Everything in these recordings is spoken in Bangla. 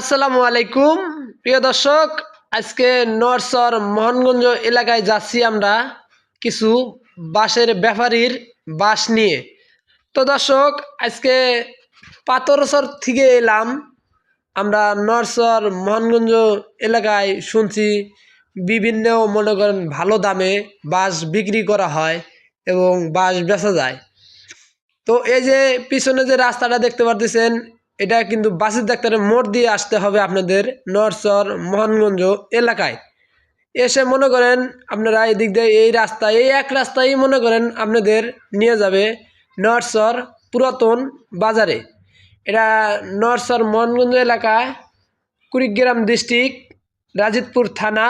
আসসালামু আলাইকুম। প্রিয় দর্শক, আজকে নরসর মোহনগঞ্জ এলাকায় যাচ্ছি আমরা কিছু বাঁশের ব্যাপারীর বাঁশ নিয়ে। তো দর্শক, আজকে পাথরসর থেকে এলাম। আমরা নরসর মোহনগঞ্জ এলাকায় শুনছি বিভিন্ন, মনে করেন, ভালো দামে বাঁশ বিক্রি করা হয় এবং বাঁশ বেচা যায়। তো এই যে পিছনে যে রাস্তাটা দেখতে পারতেছেন এটা কিন্তু বাসির ডাক্তারের মোড় দিয়ে আসতে হবে আপনাদের নরসর, মোহনগঞ্জ এলাকায়। এসে মনে করেন আপনারা এই দিক দিয়ে এই রাস্তা এই এক রাস্তায় মনে করেন আপনাদের নিয়ে যাবে নরসর পুরাতন বাজারে। এটা নরসর, মোহনগঞ্জ এলাকা, কুড়িগ্রাম ডিস্ট্রিক্ট রাজিতপুর থানা।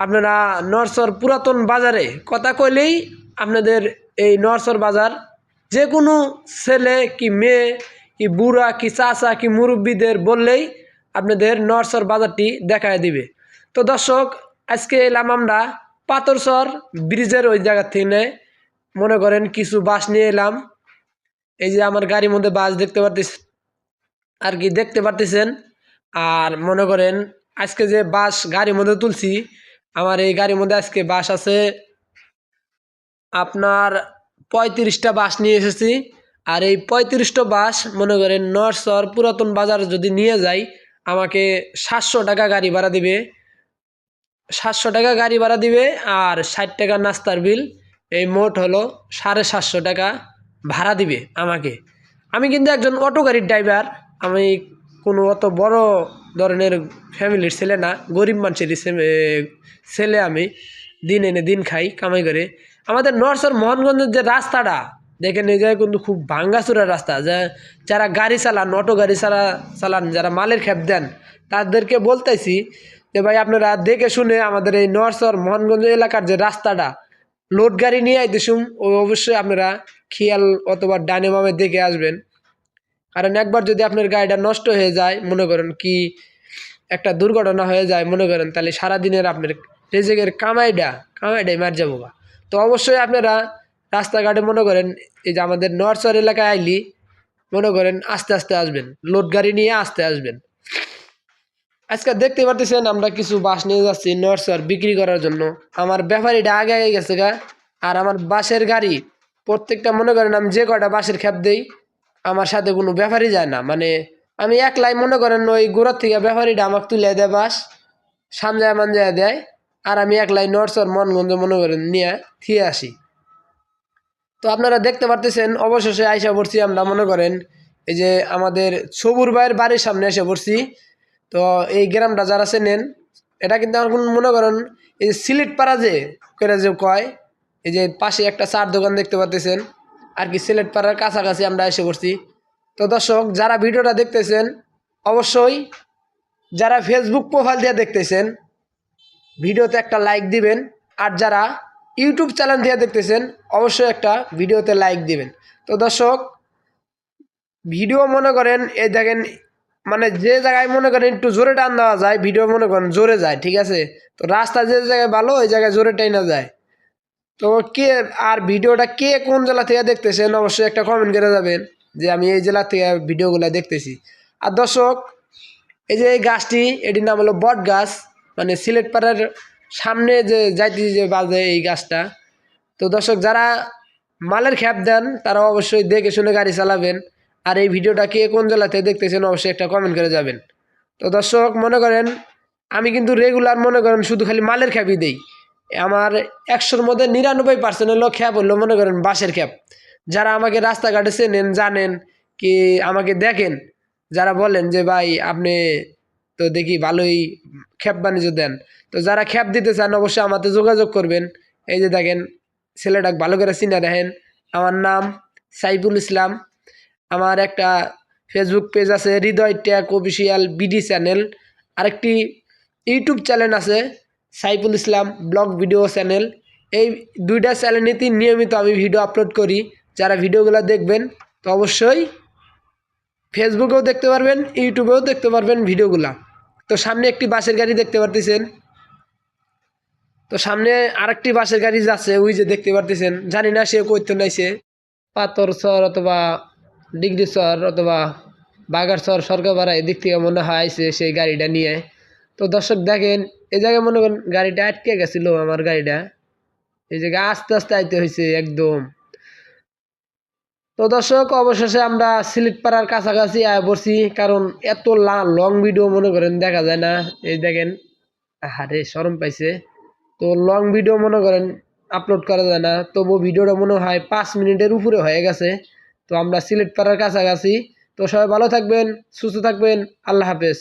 আপনারা নরসর পুরাতন বাজারে কথা কইলেই আপনাদের এই নরসর বাজার যে কোনো ছেলে কি মেয়ে কি বুড়া, কি চাচা, কি মুরব্বীদের বললেই আপনাদের নরসর বাজারটি দেখায় দিবে। তো দর্শক, আজকে এলাম আমরা পাথরসর ব্রিজের ওই জায়গা থেকে। মনে করেন কিছু বাস নিয়ে এলাম। এই যে আমার গাড়ির মধ্যে বাস দেখতে পারতেছেন আর কি দেখতে পারতেছেন। আর মনে করেন আজকে যে বাস গাড়ির মধ্যে তুলছি, আমার এই গাড়ির মধ্যে আজকে বাস আছে। আপনার পঁয়ত্রিশটা বাস নিয়ে এসেছি। আর এই পঁয়ত্রিশটা বাস, মনে করেন নরসর পুরাতন বাজার যদি নিয়ে যাই, আমাকে সাতশো টাকা গাড়ি ভাড়া দিবে। সাতশো টাকা গাড়ি ভাড়া দিবে আর ষাট টাকা নাস্তার বিল, এই মোট হলো সাড়ে সাতশো টাকা ভাড়া দিবে আমাকে। আমি কিন্তু একজন অটো গাড়ির ড্রাইভার, আমি কোনো অত বড় ধরনের ফ্যামিলির ছেলে না, গরিব মানুষেরই ছেলে আমি, দিন এনে দিন খাই, কামাই করে। আমাদের নরসর মোহনগঞ্জের যে রাস্তাটা দেখেন এই জায়গায় কিন্তু খুব ভাঙ্গাচুরা রাস্তা যা যারা গাড়ি চালান, অটো গাড়ি চালা, চালান, যারা মালের খেপ দেন, তাদেরকে বলতেছি যে ভাই আপনারা দেখে শুনে আমাদের এই নরসর মোহনগঞ্জ এলাকার যে রাস্তাটা, লোড গাড়ি নিয়ে আইতেছুম ও অবশ্যই আপনারা খেয়াল অথবা ডানে মামে দেখে আসবেন কারণ একবার যদি আপনার গাড়িটা নষ্ট হয়ে যায়, মনে করেন কি একটা দুর্ঘটনা হয়ে যায়, মনে করেন তাহলে সারাদিনের আপনার রেজেকের কামাইডা কামাইটাই মার যাব। তো অবশ্যই আপনারা রাস্তাঘাটে মনে করেন এই যে আমাদের নরসর এলাকায় আইলি, মনে করেন আস্তে আস্তে আসবেন লোড গাড়ি নিয়ে আস্তে আসবেন। আজকে দেখতে পারতেছেন আমরা কিছু বাস নিয়ে যাচ্ছি নরসর বিক্রি করার জন্য। আমার ব্যাপারীটা আগে আগে গেছে গা, আর আমার বাসের গাড়ি, প্রত্যেকটা মনে করেন আমি যে কটা বাসের খ্যাপ দেই, আমার সাথে কোনো ব্যাপারই যায় না। মানে আমি একলাই মনে করেন ওই গোড়ার থেকে ব্যাপারীটা আমাকে তুলে দেয় বাস, সামজায় মানজায় দেয়, আর আমি একলাই নরসর মনগঞ্জ মনে করেন নিয়ে, থিয়ে আসি। তো আপনারা দেখতে পারতেছেন, অবশেষে আইসা পড়ছি আমরা, মনে করেন, এই যে আমাদের সবুর ভাইয়ের বাড়ির সামনে এসে পড়ছি। তো এই গ্রামটা যারা চেনেন, এটা কিন্তু এখন মনে করেন, এই যে সিলেট পাড়া যে, করে যে কয়, এই যে পাশে একটা চার দোকান দেখতে পাচ্তেছেন আর কি সিলেট পাড়ার কাছাকাছি আমরা এসে পড়ছি। তো দর্শক, যারা ভিডিওটা দেখতেছেন, অবশ্যই যারা ফেসবুক প্রোফাইল দিয়ে দেখতেছেন, ভিডিওতে একটা লাইক দিবেন, আর যারা ইউটিউব চ্যানেল দিয়ে দেখতেছেন, অবশ্যই একটা ভিডিওতে লাইক দিবেন। তো দর্শক, ভিডিও মনে করেন, এই দেখেন মানে যে জায়গায় মনে করেন একটু জোরে টান দেওয়া যায়, ভিডিও মনে করেন জোরে যায়, ঠিক আছে? তো রাস্তা যে জায়গায় ভালো, ওই জায়গায় জোরে টাইনা যায়। তো কে, আর ভিডিওটা কে কোন জেলা থেকে দেখতেছেন, অবশ্যই একটা কমেন্ট করে যাবেন যে আমি এই জেলা থেকে ভিডিওগুলো দেখতেছি। আর দর্শক, এই যে এই গাছটি, এটির নাম হলো বট গাছ মানে সিলেট পাড়ার সামনে যে যাইতে যে বাজে এই গাছটা। তো দর্শক, যারা মালের খ্যাপ দেন, তারা অবশ্যই দেখে শুনে গাড়ি চালাবেন। আর এই ভিডিওটা কে কোন জেলাতে দেখতেছেন, অবশ্যই একটা কমেন্ট করে যাবেন। তো দর্শক, মনে করেন, আমি কিন্তু রেগুলার মনে করেন শুধু খালি মালের খ্যাপই দেই। আমার একশোর মধ্যে নিরানব্বই পার্সেন্ট হলো খ্যাপ হলো মনে করেন বাসের খ্যাপ। যারা আমাকে রাস্তাঘাটে চেনেন, জানেন, কি আমাকে দেখেন, যারা বলেন যে, ভাই, আপনি তো দেখি ভালোই খ্যাপ বাণিজ্য দেন। তো যারা খ্যাপ দিতে চান অবশ্যই আমাদের যোগাযোগ করবেন। এই যে দেখেন ছেলেটা ভালো করে চিনে দেখেন। আমার নাম সাইফুল ইসলাম। আমার একটা ফেসবুক পেজ আছে, Hriday tech official BD channel. আরেকটি ইউটিউব চ্যানেল আছে, Saiful Islam blog video channel. এই দুইটা চ্যানেলেতেই নিয়মিত আমি ভিডিও আপলোড করি। যারা ভিডিওগুলো দেখবেন, তো অবশ্যই ফেসবুকেও দেখতে পারবেন, ইউটিউবেও দেখতে পারবেন ভিডিওগুলা। তো সামনে একটি বাসের গাড়ি দেখতে পারতেছেন। তো সামনে আরেকটি বাসের গাড়ি যাচ্ছে ওই যে দেখতে পারতেছেন। জানি না সে কইতে নাইছে। পাথর চর অথবা ডিগ্রি চর অথবা বাগারচর সরকারপাড়া এদিক থেকে মনে হয় আইছে সেই গাড়িটা নিয়ে। তো দর্শক দেখেন, এই জায়গায় মনে করেন গাড়িটা আটকে গেছিল আমার গাড়িটা। এই জায়গায় আস্তে আস্তে আইতে হয়েছে একদম। তো দর্শক, অবশেষে আমরা সিলেট পাড়ার কাছাকাছি আয় পড়ছি, কারণ এত লং ভিডিও মনে করেন দেখা যায় না। এই দেখেন হারে সরম পাইছে। তো লং ভিডিও মনে করেন আপলোড করা যায় না। তবু ভিডিওটা মনে হয় পাঁচ মিনিটের উপরে হয়ে গেছে। তো আমরা সিলেট পাড়ার কাছাকাছি। তো সবাই ভালো থাকবেন, সুস্থ থাকবেন। আল্লাহ হাফেজ।